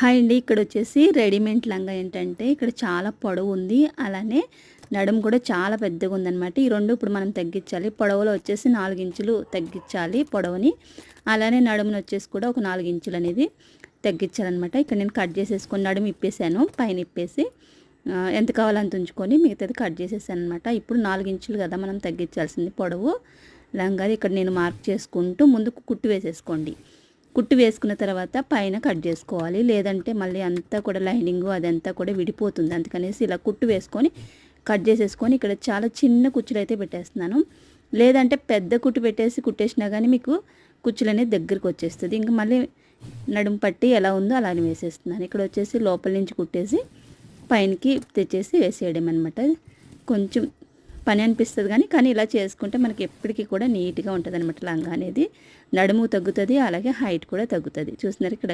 Hi అండి. ఇక్కడ వచ్చేసి రెడీమేడ్ లంగా ఏంటంటే ఇక్కడ చాలా పొడవు ఉంది. అలానే నడుము కూడా చాలా పెద్దగా ఉందన్నమాట. ఈ రెండు ఇప్పుడు మనం తగ్గించాలి. పొడవులో వచ్చేసి నాలుగు ఇంచులు తగ్గించాలి పొడవుని. అలానే నడుమును వచ్చేసి కూడా ఒక నాలుగు ఇంచులు అనేది తగ్గించాలన్నమాట. ఇక్కడ నేను కట్ చేసేసుకొని నడుము ఇప్పేసాను పైన ఇప్పేసి. ఎంత కావాలంత ఉంచుకొని మిగతాది కట్ చేసేసాను అనమాట ఇప్పుడు నాలుగు ఇంచులు కదా మనం తగ్గించాల్సింది పొడవు. లంగాది ఇక్కడ నేను మార్క్ చేసుకుంటూ ముందుకు కుట్టు వేసేసుకోండి. కుట్టు వేసుకున్న తర్వాత పైన కట్ చేసుకోవాలి. లేదంటే మళ్ళీ అంతా కూడా లైనింగ్ అదంతా కూడా విడిపోతుంది. అందుకనేసి ఇలా కుట్టు వేసుకొని కట్ చేసేసుకొని ఇక్కడ చాలా చిన్న కుచ్చులు అయితే పెట్టేస్తున్నాను. లేదంటే పెద్ద కుట్టు పెట్టేసి కుట్టేసినా కానీ మీకు కుచ్చులు అనేది దగ్గరికి వచ్చేస్తుంది. ఇంకా మళ్ళీ నడుము పట్టి ఎలా ఉందో అలానే వేసేస్తున్నాను. ఇక్కడ వచ్చేసి లోపల నుంచి కుట్టేసి పైనకి తెచ్చేసి వేసేయడం అనమాట కొంచెం పని అనిపిస్తుంది కానీ కానీ ఇలా చేసుకుంటే మనకి ఎప్పటికీ కూడా నీట్గా ఉంటుంది అనమాట లంగా అనేది. నడుము తగ్గుతుంది అలాగే హైట్ కూడా తగ్గుతుంది. చూస్తున్నారు ఇక్కడ